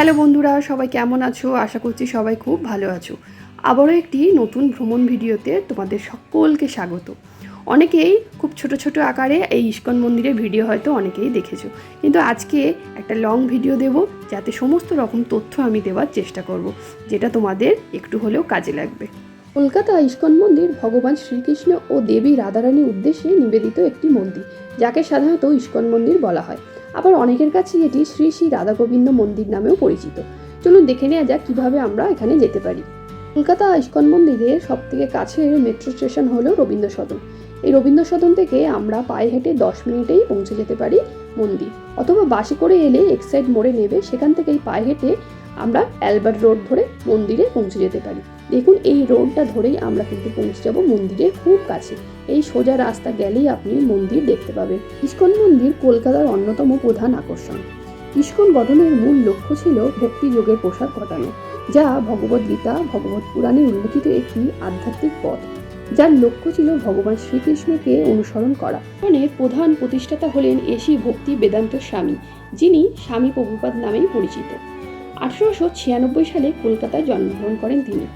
Hello বন্ধুরা, সবাই কেমন আছো? আশা করছি সবাই খুব ভালো আছো। আবারও একটি নতুন ভ্রমণ ভিডিওতে তোমাদের সকলকে স্বাগত। অনেকেই খুব ছোট ছোট আকারে এই ইস্কন মন্দিরের ভিডিও হয়তো অনেকেই দেখেছ। কিন্তু আজকে একটা লং ভিডিও দেব, যাতে সমস্ত রকম তথ্য আমি দেওয়ার চেষ্টা করব, যেটা তোমাদের একটু হলেও কাজে লাগবে। কলকাতা ইস্কন মন্দির ভগবান শ্রীকৃষ্ণ ও দেবী রাধারানীর উদ্দেশ্যে নিবেদিত একটি মন্দির, যাকে সাধারণত ইস্কন মন্দির বলা হয়। আবার অনেকের কাছে এটি শ্রী শ্রী রাধা গোবিন্দ মন্দির নামেও পরিচিত। চলুন দেখে নেওয়া যাক কীভাবে আমরা এখানে যেতে পারি। কলকাতা ইস্কন মন্দিরের সব থেকে কাছের মেট্রো স্টেশন হলো রবীন্দ্র সদন এই রবীন্দ্র সদন থেকে আমরা পায়ে হেঁটে দশ মিনিটেই পৌঁছে যেতে পারি মন্দির। অথবা বাসে করে এলে এক্সাইড মোড়ে নেবে, সেখান থেকেই পায়ে হেঁটে আমরা অ্যালবার্ট রোড ধরে মন্দিরে পৌঁছে যেতে পারি। দেখুন, এই রোডটা ধরেই আমরা কিন্তু পৌঁছে যাব মন্দিরের খুব কাছে। এই সোজা রাস্তা গেলেই আপনি মন্দির দেখতে পাবেন। ইস্কন মন্দির কলকাতার অন্যতম প্রধান আকর্ষণ। ইস্কন গঠনের মূল লক্ষ্য ছিল ভক্তি যোগের প্রসার ঘটানো, যা ভগবদ্গীতা ভগবত পুরাণে উল্লেখিত একটি আধ্যাত্মিক পথ। যার লক্ষ্য ছিল ভগবান শ্রীকৃষ্ণকে অনুসরণ করা। ইস্কনের প্রধান প্রতিষ্ঠাতা হলেন এসি ভক্তি বেদান্ত স্বামী, যিনি স্বামী প্রভুপাদ নামেই পরিচিত। আঠারোশো ছিয়ানব্বই সালে কলকাতায় জন্মগ্রহণ করেন তিনি।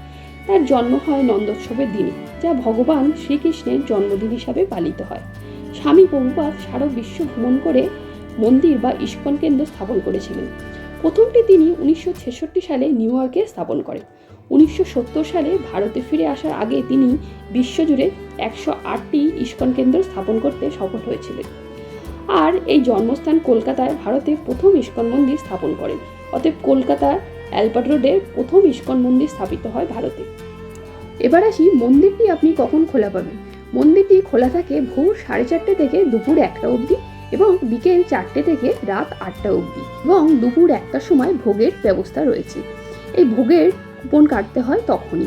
তার জন্ম হয় নন্দোৎসবের দিনে, যা ভগবান শ্রীকৃষ্ণের জন্মদিন হিসাবে পালিত হয়। স্বামী প্রভুপাদ সারা বিশ্ব ভ্রমণ করে মন্দির বা ইস্কন কেন্দ্র স্থাপন করেছিলেন। প্রথমটি তিনি উনিশশো ছেষট্টি সালে নিউ ইয়র্কে স্থাপন করেন। উনিশশো সত্তর সালে ভারতে ফিরে আসার আগে তিনি বিশ্বজুড়ে একশো আটটি ইস্কন কেন্দ্র স্থাপন করতে সফল হয়েছিলেন। আর এই জন্মস্থান কলকাতায় ভারতে প্রথম ইস্কন মন্দির স্থাপন করেন। অতএব কলকাতার অ্যালবার্ট রোডের প্রথম ইস্কন মন্দির স্থাপিত হয় ভারতে। এবার আসি মন্দিরটি আপনি কখন খোলা পাবেন? মন্দিরটি খোলা থাকে ভোর সাড়ে চারটে থেকে দুপুর একটা অবধি এবং বিকেল চারটে থেকে রাত আটটা অবধি এবং দুপুর একটার সময় ভোগের ব্যবস্থা রয়েছে। এই ভোগের কুপন কাটতে হয় তখনই।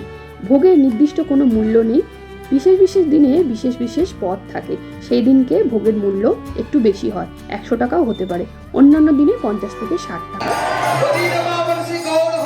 ভোগের নির্দিষ্ট কোনো মূল্য নেই। বিশেষ বিশেষ দিনে বিশেষ বিশেষ পদ থাকে। সেই দিনকে ভোগের মূল্য একটু বেশি হয়। একশো টাকাও হতে পারে। অন্যান্য দিনে পঞ্চাশ থেকে ষাট টাকা। ਉਹਦੀ ਨਮਾਵਰ ਸੀ ਗੌੜ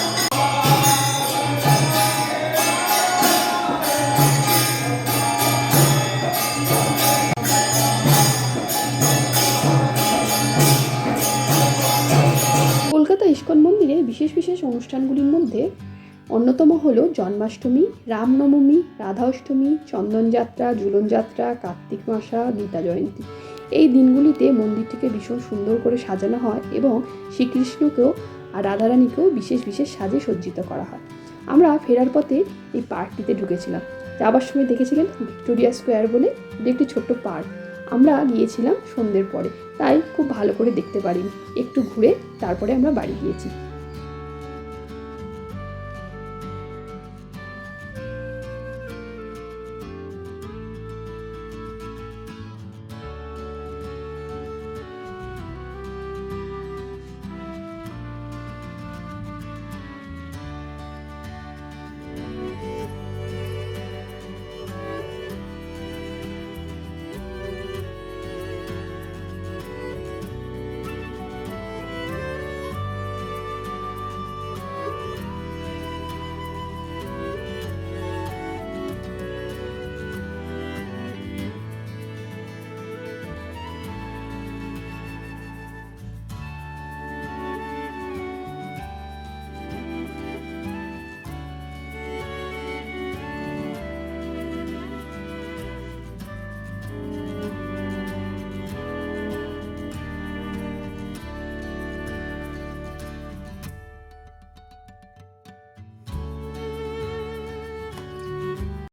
বিশেষ বিশেষ অনুষ্ঠানগুলির মধ্যে অন্যতম হল জন্মাষ্টমী, রামনবমী রাধা অষ্টমী চন্দনযাত্রা ঝুলনযাত্রা কার্তিক মাসা গীতা জয়ন্তী। এই দিনগুলিতে মন্দিরটিকে ভীষণ সুন্দর করে সাজানো হয় এবং শ্রীকৃষ্ণকেও আর রাধারানীকেও বিশেষ বিশেষ সাজে সজ্জিত করা হয়। আমরা ফেরার পথে এই পার্কটিতে ঢুকেছিলাম। যাবার সময় দেখেছিলেন ভিক্টোরিয়া স্কোয়ার বলে একটি ছোট্ট পার্ক। আমরা গিয়েছিলাম সন্ধ্যের পরে। তাই খুব ভালো করে দেখতে পারিনি। একটু ঘুরে তারপরে আমরা বাড়ি গিয়েছি।